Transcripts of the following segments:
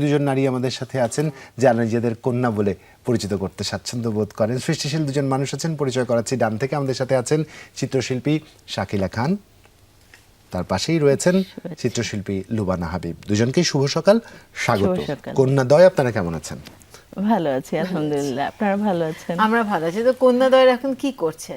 দুজন নারী আমাদের সাথে আছেন যারা নিজেদের কন্যা বলে পরিচিত করতে স্বাচ্ছন্দ্য বোধ করেন। সৃষ্টিশীল দুজন মানুষ আছেন পরিচয় করাচ্ছি ডান থেকে। আমাদের সাথে আছেন চিত্রশিল্পী শাকিলা খান। তার পাশেই রয়েছেন চিত্রশিল্পী লুবানা হাবিব। দুজনকেই শুভ সকাল স্বাগত। শুভ সকাল। কন্যাদয় আপনারা কেমন আছেন? ভালো আছি আলহামদুলিল্লাহ। আপনারা ভালো আছেন? আমরা ভালো আছি। তো কন্যাদয়ের এখন কি করছে?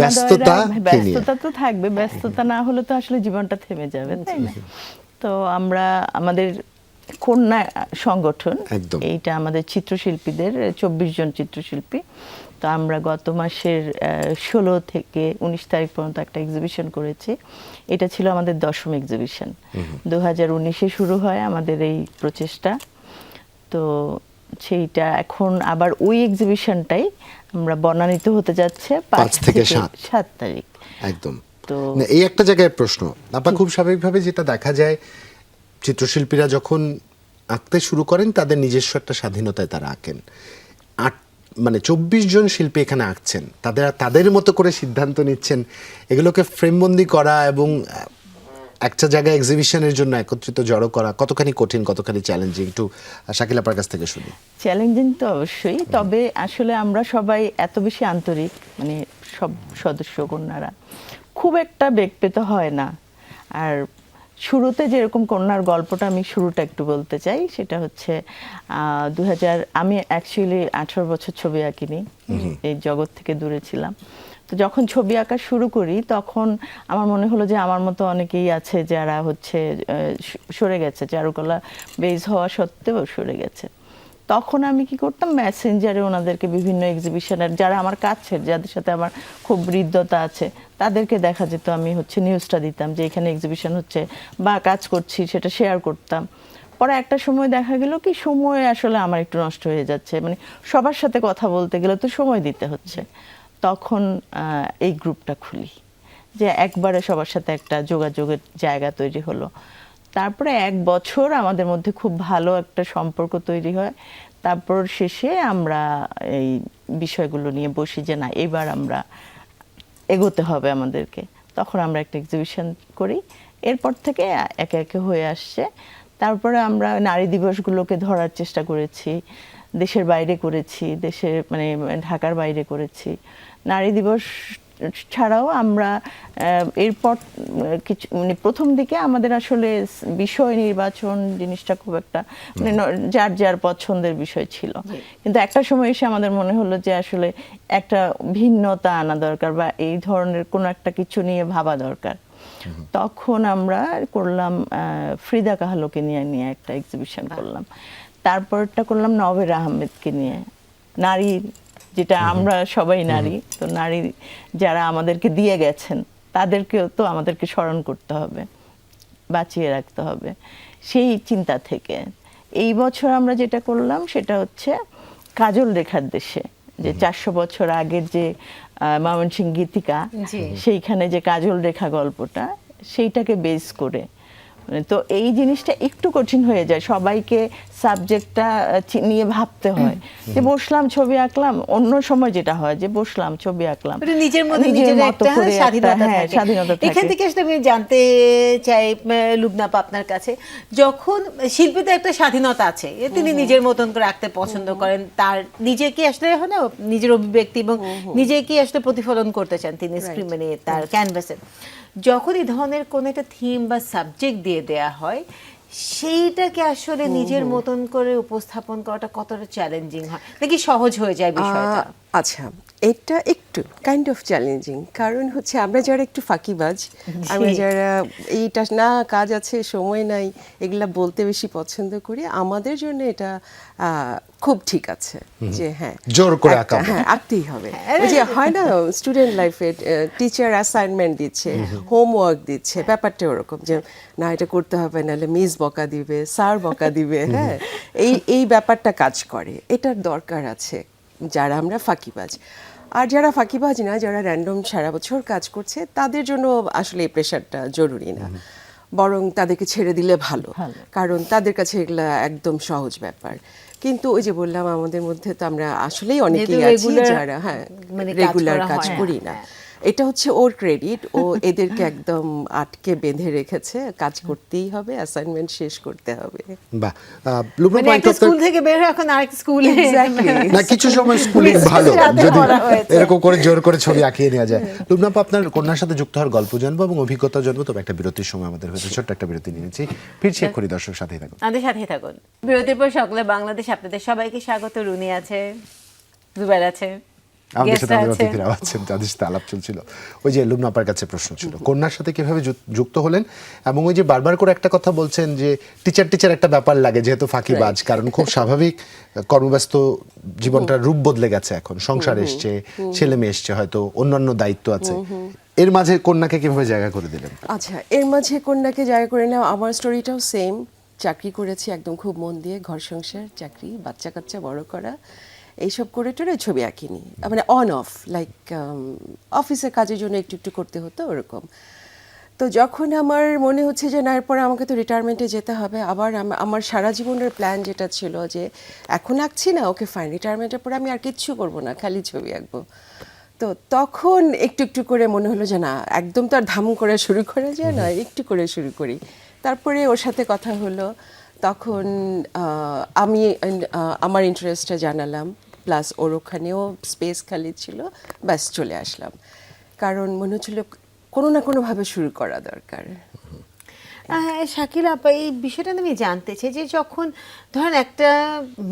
ব্যস্ততা ব্যস্ততা তো থাকবে। ব্যস্ততা না হলে তো আসলে জীবনটা থেমে যাবে তাই না? তো আমরা আমাদের কন্যা সংগঠন। একদম। এইটা আমাদের চিত্রশিল্পীদের চব্বিশ জন চিত্রশিল্পী। তো আমরা গত মাসের ষোলো থেকে উনিশ তারিখ পর্যন্ত একটা এক্সিবিশন করেছি। এটা ছিল আমাদের দশম এক্সিবিশন দু হাজার উনিশে শুরু হয় আমাদের এই প্রচেষ্টা। তো সেইটা এখন আবার ওই এক্সিবিশনটাই আমরা বর্ণানিত হতে যাচ্ছে পাঁচ থেকে সাত। তারিখ। একদম। তো এই একটা জায়গায় প্রশ্ন। আপা খুব স্বাভাবিকভাবে যেটা দেখা যায় চিত্রশিল্পীরা যখন আঁকতে শুরু করেন তাদের নিজস্ব একটা স্বাধীনতায় তারা আঁকেন। আট মানে চব্বিশ জন শিল্পী এখানে আঁকছেন। তাদের তাদের মতো করে সিদ্ধান্ত নিচ্ছেন। এগুলোকে ফ্রেমবন্দি করা এবং একটা জায়গায় এক্সিবিশনের জন্য একত্রিত জড়ো করা কতখানি কঠিন কতখানি চ্যালেঞ্জিং একটু শাকিল আপার কাছ থেকে শুনি। চ্যালেঞ্জিং তো অবশ্যই তবে আসলে আমরা সবাই এত বেশি আন্তরিক মানে সব সদস্য কন্যারা। খুব একটা বেগ পেতে হয় না। আর শুরুতে যেরকম কন্যার গল্পটা আমি শুরুটা একটু বলতে চাই সেটা হচ্ছে দু হাজার আমি অ্যাকচুয়ালি আঠারো বছর ছবি আঁকিনি এই জগৎ থেকে দূরে ছিলাম। তো যখন ছবি আঁকা শুরু করি তখন আমার মনে হলো যে আমার মতো অনেকেই আছে যারা হচ্ছে সরে গেছে। চারুকলা বেজ হওয়া সত্ত্বেও সরে গেছে। তখন আমি কি করতাম? মেসেঞ্জারে ওনাদেরকে বিভিন্ন এক্সিবিশনের যারা আমার কাছের, যাদের সাথে আমার খুব হৃদ্যতা আছে, তাদেরকে দেখা যেত। আমি হচ্ছে নিউজটা দিতাম যে এখানে এক্সিবিশন হচ্ছে বা কাজ করছি, সেটা শেয়ার করতাম। পরে একটা সময় দেখা গেল কি, সময় আসলে আমার একটু নষ্ট হয়ে যাচ্ছে। মানে সবার সাথে কথা বলতে গেলে তো সময় দিতে হচ্ছে। তখন এই গ্রুপটা খুলি। যে একবারে সবার সাথে একটা যোগাযোগের জায়গা তৈরি হলো। তারপরে এক বছর আমাদের মধ্যে খুব ভালো একটা সম্পর্ক তৈরি হয়। তারপর শেষে আমরা এই বিষয়গুলো নিয়ে বসি যে না, এবার আমরা এগোতে হবে আমাদেরকে। তখন আমরা একটা এক্সিবিশন করি। এরপর থেকে একে একে হয়ে আসছে। তারপরে আমরা নারী দিবসগুলোকে ধরার চেষ্টা করেছি। দেশের বাইরে করেছি, দেশের মানে ঢাকার বাইরে করেছি। নারী দিবস ছাড়াও আমরা এরপর কিছু মানে প্রথম দিকে আমাদের আসলে বিষয় নির্বাচন জিনিসটা খুব একটা মানে যার যার পছন্দের বিষয় ছিল। কিন্তু একটা সময় এসে আমাদের মনে হলো যে আসলে একটা ভিন্নতা আনা দরকার বা এই ধরনের কোনো একটা কিছু নিয়ে ভাবা দরকার। তখন আমরা করলাম ফ্রিদা কাহালোকে নিয়ে নিয়ে একটা এক্সিবিশন করলাম। তারপরটা করলাম নবের আহমেদকে নিয়ে। নারী যেটা আমরা সবাই নারী তো নারী যারা আমাদেরকে দিয়ে গেছেন তাদেরকেও তো আমাদেরকে স্মরণ করতে হবে বাঁচিয়ে রাখতে হবে সেই চিন্তা থেকে। এই বছর আমরা যেটা করলাম সেটা হচ্ছে কাজল রেখার দেশে যে চারশো বছর আগের যে আহ, ময়মনসিংহ গীতিকা সেইখানে যে কাজল রেখা গল্পটা সেইটাকে বেস করে তো এই জিনিসটা একটু কঠিন হয়ে যায়। সবাইকে সাবজেক্টটা নিয়ে ভাবতে হয়। যে বসলাম ছবি আঁকলাম অন্য সময় যেটা হয় যে বসলাম ছবি আঁকলাম। নিজের মধ্যে নিজের নিজের একটা স্বাধীনতা হ্যাঁ, স্বাধীনতা এখান থেকে। আসলে আমি জানতে চাই আহ, লুবনাপা আপনার কাছে। যখন শিল্পী তো একটা স্বাধীনতা আছে তিনি নিজের মতন করে আঁকতে পছন্দ করেন। তার নিজেকে আসলে হয় না নিজের অভিব্যক্তি এবং নিজেকে আসলে প্রতিফলন করতে চান তিনি স্ক্রিন মানে তার ক্যানভাসে যখন এই ধরনের কোনো একটা থিম বা সাবজেক্ট দিয়ে দেয়া হয় সেইটাকে আসলে নিজের মতন করে উপস্থাপন করাটা কতটা চ্যালেঞ্জিং হয়? নাকি সহজ হয়ে যায় বিষয়টা? আচ্ছা এটা একটু কাইন্ড অফ চ্যালেঞ্জিং কারণ হচ্ছে আমরা যারা একটু ফাঁকিবাজ আমরা যারা এইটা না কাজ আছে সময় নাই এগুলা বলতে বেশি পছন্দ করি আমাদের জন্য এটা খুব ঠিক আছে যে হ্যাঁ। জোর করে আঁকাবো। হ্যাঁ আঁকতেই হবে। ওই যে হয় না স্টুডেন্ট লাইফে টিচার অ্যাসাইনমেন্ট দিচ্ছে হোমওয়ার্ক দিচ্ছে ব্যাপারটা ওরকম যে না এটা করতে হবে নাহলে মিস বকা দিবে স্যার বকা দিবে। হ্যাঁ এই এই ব্যাপারটা কাজ করে এটার দরকার আছে। যারা আমরা ফাঁকিবাজ। আর যারা ফাঁকিবাজ না যারা র্যান্ডম সারা বছর কাজ করছে তাদের জন্য আসলে এই প্রেশারটা জরুরি না। বরং তাদেরকে ছেড়ে দিলে ভালো। কারণ তাদের কাছে এগুলা একদম সহজ ব্যাপার। কিন্তু ওই যে বললাম আমাদের মধ্যে তো আমরা আসলেই অনেকেই আছি যারা হ্যাঁ মানে রেগুলার কাজ করি না। হ্যাঁ। এটা হচ্ছে ওর ক্রেডিট ও এদেরকে একদম আটকে বেঁধে রেখেছে। কাজ করতেই হবে অ্যাসাইনমেন্ট শেষ করতে হবে। বাহ মানে স্কুল থেকে বের এখন আরেক স্কুলে না কিছু সময় স্কুলিং ভালো যদি এরকম করে জোর করে ছবি আঁকিয়ে নেওয়া যায়। আপনার কন্যার সাথে যুক্ত হওয়ার গল্প জানব এবং অভিজ্ঞতা জানব। তবে একটা বিরতির সময় আমাদের হয়েছে ছোট্ট একটা বিরতি নিয়েছি ফিরছি এক্ষুনি দর্শক সাথেই থাকুন। আমাদের সাথেই থাকুন। বিরতির পর সকলে বাংলাদেশ আপনাদের সবাইকে স্বাগত। রুনি আছে জুবাইর আছে। আমাদের সাথে আছেন। অতিথিরা আছেন যাদের সাথে আলাপ চলছিল। ওই যে আপার কাছে প্রশ্ন ছিল কন্যার সাথে কীভাবে যুক্ত হলেন? এবং ওই যে বারবার করে একটা কথা বলছেন যে টিচার টিচার একটা ব্যাপার লাগে যেহেতু ফাঁকিবাজ কারণ খুব স্বাভাবিক কর্মব্যস্ত জীবনটার রূপ বদলে গেছে এখন সংসার এসছে ছেলে মেয়ে এসছে হয়তো অন্যান্য দায়িত্ব আছে। এর মাঝে কন্যাকে কীভাবে জায়গা করে দিলেন? আচ্ছা এর মাঝে কন্যাকে জায়গা করে নেওয়া আমার স্টোরিটাও সেম চাকরি করেছি একদম খুব মন দিয়ে ঘর সংসার চাকরি বাচ্চা কাচ্চা বড় করা। এইসব করে টোরে ছবি আঁকিনি। মানে অন অফ লাইক অফিসের কাজের জন্য একটু একটু করতে হতো ওরকম। তো যখন আমার মনে হচ্ছে যে না এরপরে আমাকে তো রিটায়ারমেন্টে যেতে হবে আবার আম- আমার সারা জীবনের প্ল্যান যেটা ছিল যে এখন আঁকছি না ওকে ফাইন রিটায়ারমেন্টের পরে আমি আর কিচ্ছু করব না খালি ছবি আঁকবো। তো তখন একটু একটু করে মনে হলো যে না একদম তো আর ধাম করে শুরু করা যায় না একটু করে শুরু করি। তারপরে ওর সাথে কথা হলো তখন আমি আমার ইন্টারেস্টটা জানালাম প্লাস ওর ওখানেও স্পেস খালি ছিল, ব্যাস চলে আসলাম। কারণ মনে হচ্ছিল কোনো না কোনোভাবে শুরু করা দরকার। শাকিল আপা, এই বিষয়টা আমি জানতে চাই যে যখন, ধরেন একটা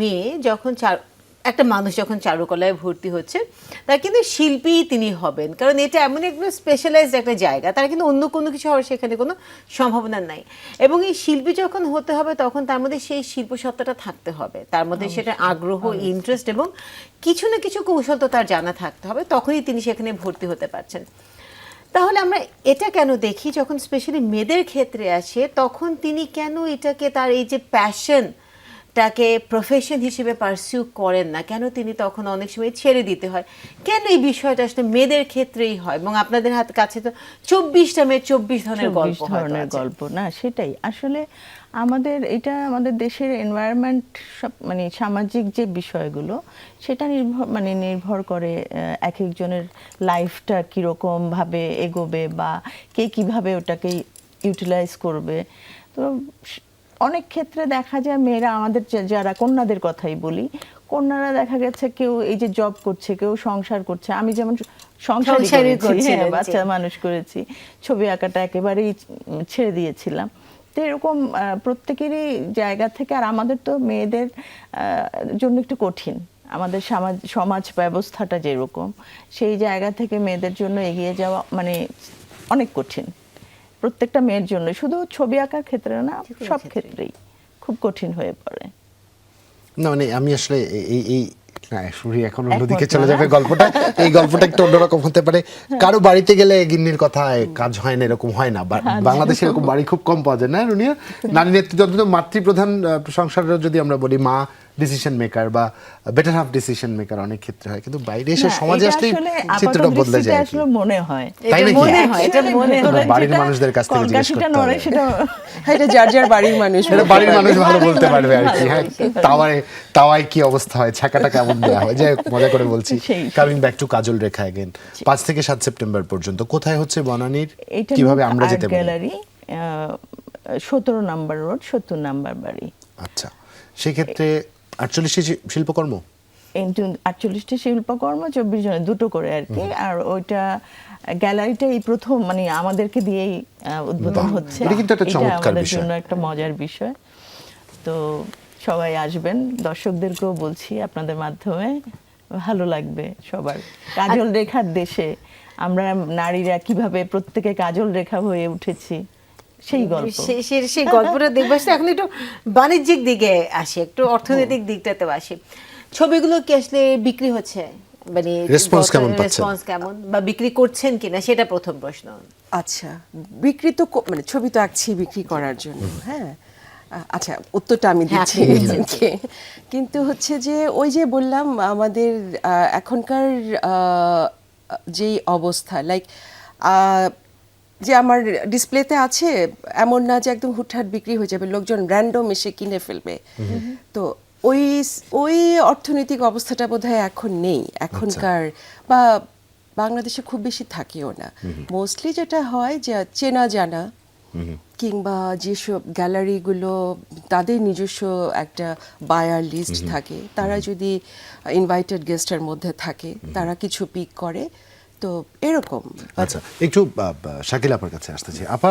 মেয়ে যখন চার একটা মানুষ যখন চারুকলায় ভর্তি হচ্ছে তার কিন্তু শিল্পী তিনি হবেন। কারণ এটা এমন একটা স্পেশালাইজড একটা জায়গা তার কিন্তু অন্য কোনো কিছু হওয়ার সেখানে কোনো সম্ভাবনা নাই। এবং এই শিল্পী যখন হতে হবে তখন তার মধ্যে সেই শিল্প সত্তাটা থাকতে হবে। তার মধ্যে সেটা আগ্রহ ইন্টারেস্ট এবং কিছু না কিছু কৌশল তো তার জানা থাকতে হবে তখনই তিনি সেখানে ভর্তি হতে পারছেন। তাহলে আমরা এটা কেন দেখি? যখন স্পেশালি মেয়েদের ক্ষেত্রে আসে তখন তিনি কেন এটাকে তার এই যে প্যাশন তাকে প্রফেশন হিসেবে পারসিউ করেন না কেন তিনি তখন অনেক সময় ছেড়ে দিতে হয়? কেন এই বিষয়টা আসলে মেয়েদের ক্ষেত্রেই হয়? এবং আপনাদের হাত কাছে তো চব্বিশটা মেয়ে চব্বিশ ধরনের গল্প ধরনের গল্প না সেটাই। আসলে আমাদের এটা আমাদের দেশের এনভায়রনমেন্ট সব মানে সামাজিক যে বিষয়গুলো সেটা নির্ভর মানে নির্ভর করে এক একজনের লাইফটা কীরকম ভাবে এগোবে বা কে কীভাবে ওটাকে ইউটিলাইজ করবে। তো অনেক ক্ষেত্রে দেখা যায় মেয়েরা আমাদের যারা কন্যাদের কথাই বলি কন্যারা দেখা গেছে কেউ এই যে জব করছে কেউ সংসার করছে। আমি যেমন সংসারই সংসারই করেছি, হ্যাঁ। বাচ্চা মানুষ করেছি ছবি আঁকাটা একেবারেই ছেড়ে দিয়েছিলাম। তো এরকম প্রত্যেকেরই জায়গা থেকে আর আমাদের তো মেয়েদের জন্য একটু কঠিন। আমাদের সমাজ সমাজ ব্যবস্থাটা যেরকম সেই জায়গা থেকে মেয়েদের জন্য এগিয়ে যাওয়া মানে অনেক কঠিন। প্রত্যেকটা মেয়ের জন্য। শুধু ছবি আঁকার ক্ষেত্রে না সব ক্ষেত্রেই। খুব কঠিন হয়ে পড়ে। না মানে আমি আসলে এই- এই সুরি এখন অন্যদিকে চলে যাবে গল্পটা। এই গল্পটা একটু অন্যরকম হতে পারে। কারও বাড়িতে গেলে গিন্নির কথা কাজ হয় না এরকম হয় না। বা- বাংলাদেশে এরকম বাড়ি খুব কম পাওয়া যায় না রুনিয়া? নারী নেতৃত্ব মাতৃপ্রধান আহ, সংসারের যদি আমরা বলি মা ডিসিশন মেকার বা বেটার হাফ ডিসিশন মেকার অনেক ক্ষেত্রে হয়। কিন্তু বাইরে এসে সমাজে আসলে চিত্রটা বদলে যায় আসলে মনে হয়। তাই এটা নাকি? মনে হয় এটা মনে হয়। বাড়ির মানুষদের কাছ থেকে জিজ্ঞেস করতে হবে। সেটা হ্যাঁ এটা যার যার বাড়ির মানুষ এটা বাড়ির মানুষ ভালো বলতে পারবে আর কি হ্যাঁ। তাওয়ায় তাওয়ায় কি অবস্থা হয় ছাকাটা কেমন দেওয়া হয়? যে মজা করে বলছি। Coming back to Kajal Rekha again পাঁচ থেকে সাত সেপ্টেম্বর পর্যন্ত কোথায় হচ্ছে বনানীর? কীভাবে আমরা যেতে পারি গ্যালারি সতেরো নাম্বার রোড সত্তর নাম্বার বাড়ি। আচ্ছা। সেক্ষেত্রে আটচল্লিশটি শিল্পকর্ম? আটচল্লিশটি শিল্পকর্ম চব্বিশ দুটো করে আর কি। আর ওইটা গ্যালারিটা এই প্রথম মানে আমাদেরকে দিয়েই উদ্বোধন হচ্ছে। এটা আমাদের জন্য একটা মজার বিষয়। তো সবাই আসবেন দর্শকদেরকেও বলছি আপনাদের মাধ্যমে ভালো লাগবে সবার। কাজল রেখার দেশে আমরা নারীরা কীভাবে প্রত্যেকে কাজল রেখা হয়ে উঠেছি। সেই গল্প। সেই গল্পটা দেখব আসলে এখন একটু বাণিজ্যিক দিকে আসে একটু অর্থনৈতিক দিকটাতেও আসে। ছবিগুলো কি আসলে বিক্রি হচ্ছে? মানে Response কেমন রেসপন্স কেমন? বা বিক্রি করছেন কিনা সেটা প্রথম প্রশ্ন। আচ্ছা বিক্রি তো মানে ছবি তো আঁকছি বিক্রি করার জন্য হ্যাঁ। আচ্ছা উত্তরটা আমি হ্যাঁ, দিচ্ছি। কিন্তু হচ্ছে যে ওই যে বললাম আমাদের আহ, এখনকার আহ, যেই অবস্থা লাইক যে আমার ডিসপ্লেতে আছে এমন না যে একদম হুটহাট বিক্রি হয়ে যাবে লোকজন র্যান্ডম এসে কিনে ফেলবে। তো ওই ওই অর্থনৈতিক অবস্থাটা বোধহয় এখন নেই। এখনকার বা বাংলাদেশে খুব বেশি থাকেও না। মোস্টলি যেটা হয় যে চেনা জানা কিংবা যেসব গ্যালারিগুলো তাদের নিজস্ব একটা বায়ার লিস্ট থাকে তারা যদি ইনভাইটেড গেস্টের মধ্যে থাকে তারা কিছু পিক করে। তো এরকম। আচ্ছা একটু শাকিল আপার কাছে আসতে চাই। আপা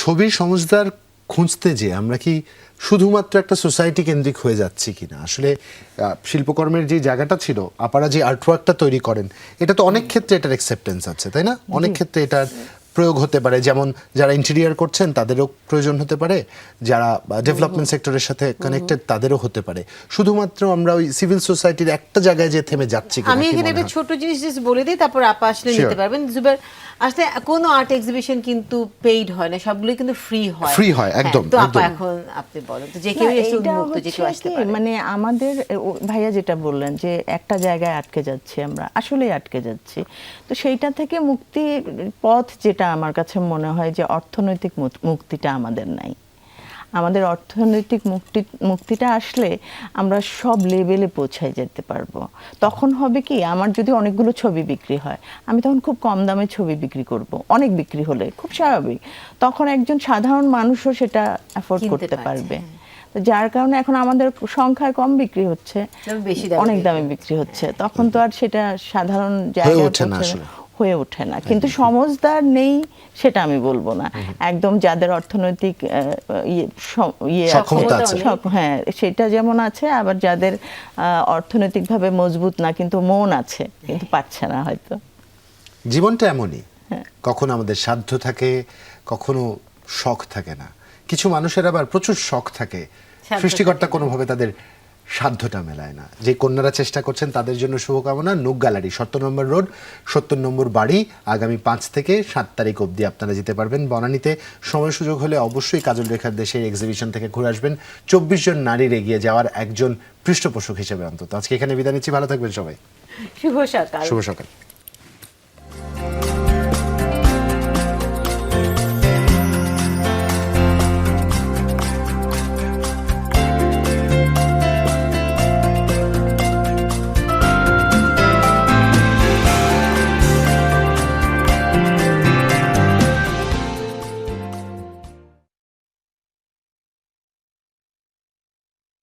ছবির সংস্থার খুঁজতে যে আমরা কি শুধুমাত্র একটা সোসাইটি কেন্দ্রিক হয়ে যাচ্ছি কিনা? আসলে শিল্পকর্মের যে জায়গাটা ছিল আপারা যে আর্টওয়ার্কটা তৈরি করেন এটা তো অনেক ক্ষেত্রে এটার অ্যাকসেপ্টেন্স আছে তাই না? অনেক ক্ষেত্রে এটার প্রয়োগ হতে পারে। যেমন যারা ইন্টেরিয়ার করছেন তাদেরও প্রয়োজন হতে পারে। যারা ডেভেলপমেন্ট সেক্টরের সাথে কানেক্টেড তাদেরও হতে পারে। শুধুমাত্র আমরা ওই সিভিল সোসাইটির একটা জায়গায় যে থেমে যাচ্ছি আমি এখানে একটা ছোট জিনিস just বলে দিই তারপর আপা আসলে নিতে পারবেন। জুবের আসলে কোনো আর্ট এক্সিবিশন কিন্তু পেইড হয় না সবগুলোই কিন্তু ফ্রি হয়। Free হয়, হ্যাঁ, একদম, তো আপা এখন আপনি বলেন তো যে কেউ এসে উন্মুক্ত যে কেউ আসতে পারে। মানে আমাদের ভাইয়া যেটা বললেন যে একটা জায়গায় আটকে যাচ্ছি আমরা আসলেই আটকে যাচ্ছি। তো সেইটা থেকে মুক্তির পথ যেটা আমার কাছে মনে হয় যে অর্থনৈতিক মুক্তিটা আমাদের নাই। আমাদের অর্থনৈতিক মুক্তি মুক্তিটা আসলে আমরা সব লেভেলে পৌঁছায় যেতে পারব। তখন হবে কি আমার যদি অনেকগুলো ছবি বিক্রি হয় আমি তখন খুব কম দামে ছবি বিক্রি করব। অনেক বিক্রি হলে খুব স্বাভাবিক। তখন একজন সাধারণ মানুষও সেটা অ্যাফোর্ড করতে পারবে। যার কারণে এখন আমাদের সংখ্যায় কম বিক্রি হচ্ছে বেশি অনেক দামে বিক্রি হচ্ছে। তখন তো আর সেটা সাধারণ জায়গায়। হয়ে ওঠে না। কিন্তু সমজদার নেই সেটা আমি বলব না। একদম যাদের অর্থনৈতিক ইয়ে ইয়ে হ্যাঁ সেটা যেমন আছে আবার যাদের অর্থনৈতিকভাবে মজবুত না কিন্তু মন আছে কিন্তু পাচ্ছে না হয়তো। জীবনটা এমনই। কখনো আমাদের সাধ্য থাকে কখনো শখ থাকে না। কিছু মানুষের আবার প্রচুর শখ থাকে। সৃষ্টিকর্তা কোনোভাবে তাদের সাধ্যটা মেলায় না। যে কন্যারা চেষ্টা করছেন তাদের জন্য শুভকামনা নুক গ্যালারি সত্তর নম্বর রোড সত্তর নম্বর বাড়ি আগামী পাঁচ থেকে সাত তারিখ অবধি আপনারা যেতে পারবেন। বনানীতে সময় সুযোগ হলে অবশ্যই কাজল রেখার দেশের এক্সিবিশন থেকে ঘুরে আসবেন। চব্বিশ জন নারীর এগিয়ে যাওয়ার একজন পৃষ্ঠপোষক হিসেবে অন্তত। আজকে এখানে বিদায় নিচ্ছি ভালো থাকবেন সবাই। শুভ সকাল। শুভ সকাল।